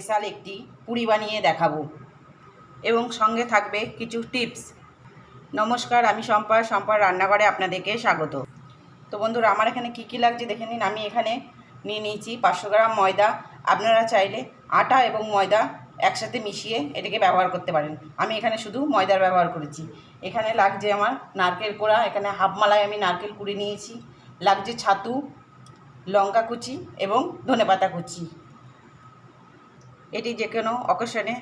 Special একটি পুরি বানিয়ে দেখাবো। এবং সঙ্গে থাকবে কিছু টিপস। নমস্কার, আমি সম্পার সম্পার রান্নাঘরে আপনাদেরকে স্বাগত। তো বন্ধুরা, আমার এখানে কী কী লাগছে দেখে নিন। আমি এখানে নিয়ে নিয়েছি পাঁচশো গ্রাম ময়দা। আপনারা চাইলে আটা এবং ময়দা একসাথে মিশিয়ে এটাকে ব্যবহার করতে পারেন। আমি এখানে শুধু ময়দার ব্যবহার করেছি। এখানে লাগছে আমার নারকেল কোড়া, এখানে হাফ মালায় আমি নারকেল কুড়ি নিয়েছি। লাগছে ছাতু, লঙ্কা কুচি এবং ধনেপাতা কুচি। এটি যে কোনো অকেশনে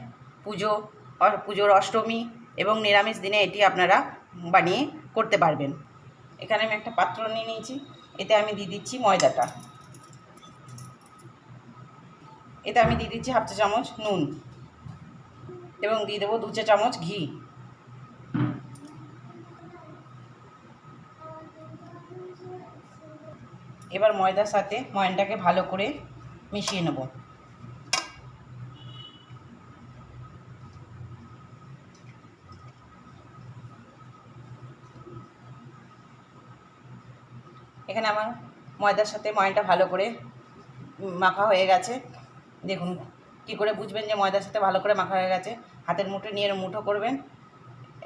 পুজো পুজোর অষ্টমী এবং নিরামিষ দিনে এটি আপনারা বানিয়ে করতে পারবেন। এখানে আমি একটা পাত্র নিয়ে নিয়েছি। এতে আমি দিয়ে দিচ্ছি ময়দাটা। এতে আমি দিয়ে দিচ্ছি হাফ চা চামচ নুন এবং দিয়ে দেবো দু চা চামচ ঘি। এবার ময়দার সাথে ময়নটাকে ভালো করে মিশিয়ে নেব। এখানে আমার ময়দার সাথে ময়নটা ভালো করে মাখা হয়ে গেছে। দেখুন কি করে বুঝবেন যে ময়দার সাথে ভালো করে মাখা হয়ে গেছে। হাতের মুঠো নিয়ে মুঠো করবেন।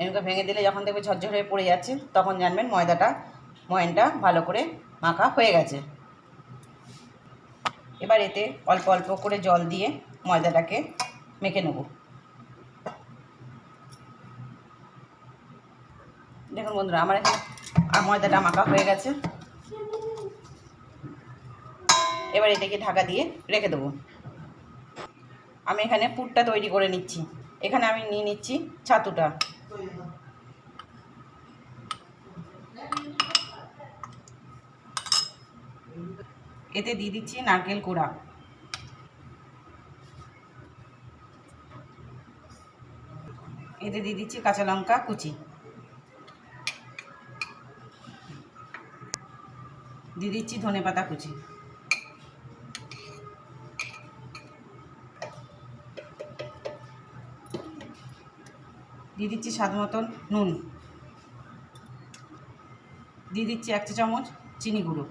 এরকম ভেঙে দিলে যখন দেখবে ঝরঝর হয়ে পড়ে যাচ্ছে, তখন জানবেন ময়দাটা, ময়নটা ভালো করে মাখা হয়ে গেছে। এবার এতে অল্প অল্প করে জল দিয়ে ময়দাটাকে মেখে নেব। দেখুন বন্ধুরা, আমার এখানে ময়দাটা মাখা হয়ে গেছে। এবার এটাকে ঢাকা দিয়ে রেখে দেবো। আমি এখানে পুরটা তৈরি করে নিচ্ছি। এখানে আমি নিয়ে নিচ্ছি ছাতুটা। এতে দিয়ে দিচ্ছি নারকেল কোড়া। এতে দিয়ে দিচ্ছি কাঁচা লঙ্কা কুচি। দিয়ে দিচ্ছি ধনে পাতা কুচি। দিয়ে দিচ্ছি স্বাদ মতন নুন। দিয়ে দিচ্ছি এক চা চামচ চিনি গুঁড়ো।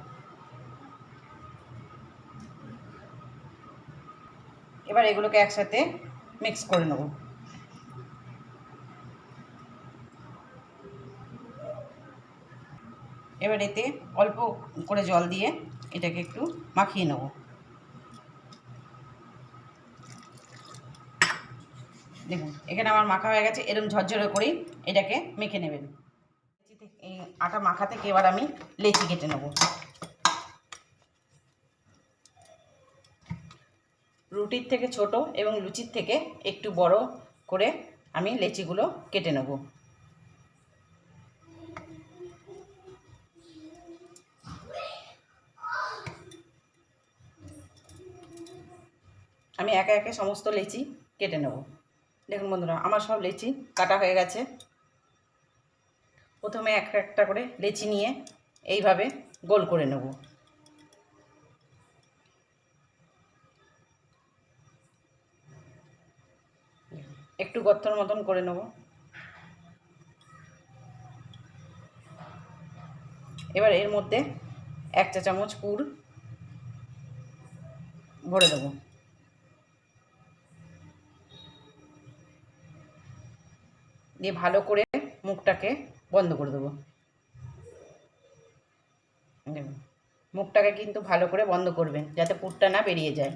এবার এগুলোকে একসাথে মিক্স করে নেব। এবার এতে অল্প করে জল দিয়ে এটাকে একটু মাখিয়ে নেব। দেখুন, এখানে আমার মাখা হয়ে গেছে এরকম ঝরঝরে করেই এটাকে মেখে নেবেন। এই আটা মাখা থেকে এবার আমি লেচি কেটে নেব। রুটির থেকে ছোট এবং লুচির থেকে একটু বড় করে আমি লেচিগুলো কেটে নেব। আমি একা একে সমস্ত লেচি কেটে নেব। দেখুন বন্ধুরা, আমার সব লেচি কাটা হয়ে গেছে। প্রথমে একটা একটা করে লেচি নিয়ে এইভাবে গোল করে নেব। একটু গর্তর মতন করে নেব। এবার এর মধ্যে এক চা চামচ পুর ভরে দেবো। দিয়ে ভালো করে মুখটাকে বন্ধ করে দেবো। মুখটাকে কিন্তু ভালো করে বন্ধ করবেন যাতে পুরটা না বেরিয়ে যায়।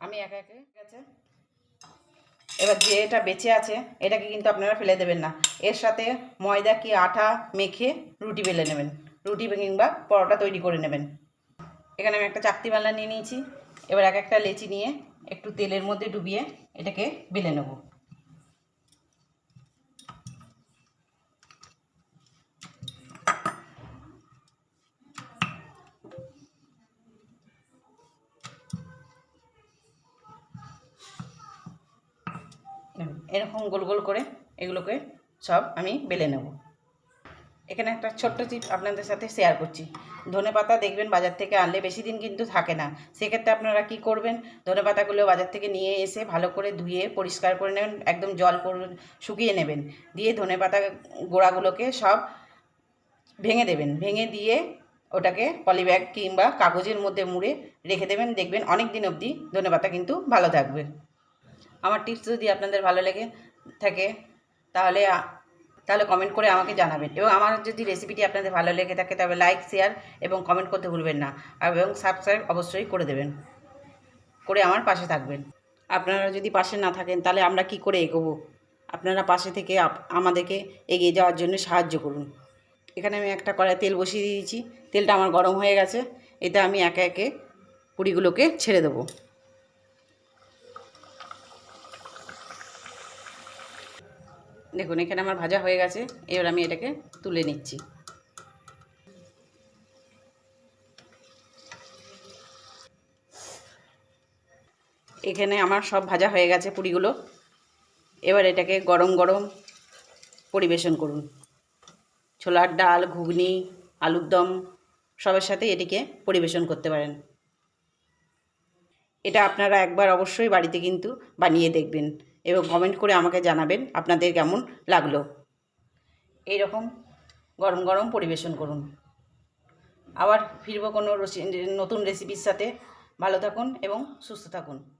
আমি একা একে গেছে। এবার যে এটা বেঁচে আছে, এটাকে কিন্তু আপনারা ফেলে দেবেন না। এর সাথে ময়দা কি আটা মেখে রুটি বেলে নেবেন। রুটি কিংবা পরোটা তৈরি করে নেবেন। এখানে আমি একটা চাকতি বাল্লা নিয়ে নিয়েছি। এবার এক একটা লেচি নিয়ে একটু তেলের মধ্যে ডুবিয়ে এটাকে বেলে নেব। এরকম গোল গোল করে এগুলোকে সব আমি বেলে নেব। এখানে একটা ছোট্ট টিপ আপনাদের সাথে শেয়ার করছি। ধনে পাতা দেখবেন বাজার থেকে আনলে বেশি দিন কিন্তু থাকে না। সেক্ষেত্রে আপনারা কি করবেন? ধনে পাতাগুলো বাজার থেকে নিয়ে এসে ভালো করে ধুয়ে পরিষ্কার করে নেবেন, একদম জল শুকিয়ে নেবেন। দিয়ে ধনে পাতা গোড়াগুলোকে সব ভেঙে দেবেন। ভেঙে দিয়ে ওটাকে পলিব্যাগ কিংবা কাগজের মধ্যে মুড়ে রেখে দেবেন। দেখবেন অনেক দিন অবধি ধনে পাতা কিন্তু ভালো থাকবে। আমার টিপস যদি আপনাদের ভালো লেগে থাকে, তাহলে তাহলে কমেন্ট করে আমাকে জানাবেন। এবং আমার যদি রেসিপিটি আপনাদের ভালো লেগে থাকে তবে লাইক শেয়ার এবং কমেন্ট করতে ভুলবেন না। এবং সাবস্ক্রাইব অবশ্যই করে দেবেন। করে আমার পাশে থাকবেন। আপনারা যদি পাশে না থাকেন, তাহলে আমরা কি করে এগোবো? আপনারা পাশে থেকে আমাদেরকে এগিয়ে যাওয়ার জন্য সাহায্য করুন। এখানে আমি একটা কড়াই তেল বসিয়ে দিয়েছি। তেলটা আমার গরম হয়ে গেছে। এতে আমি একে একে পুরিগুলোকে ছেড়ে দেবো। দেখুন, এখানে আমার ভাজা হয়ে গেছে। এবার আমি এটাকে তুলে নিচ্ছি। এখানে আমার সব ভাজা হয়ে গেছে পুরিগুলো। এবার এটাকে গরম গরম পরিবেশন করুন। ছোলার ডাল, ঘুগনি, আলুর দম, সবের সাথে এটিকে পরিবেশন করতে পারেন। এটা আপনারা একবার অবশ্যই বাড়িতে কিন্তু বানিয়ে দেখবেন। এবং কমেন্ট করে আমাকে জানাবেন আপনাদের কেমন লাগল। এই রকম গরম গরম পরিবেশন করুন। আবার ফিরব কোনো নতুন রেসিপির সাথে। ভালো থাকুন এবং সুস্থ থাকুন।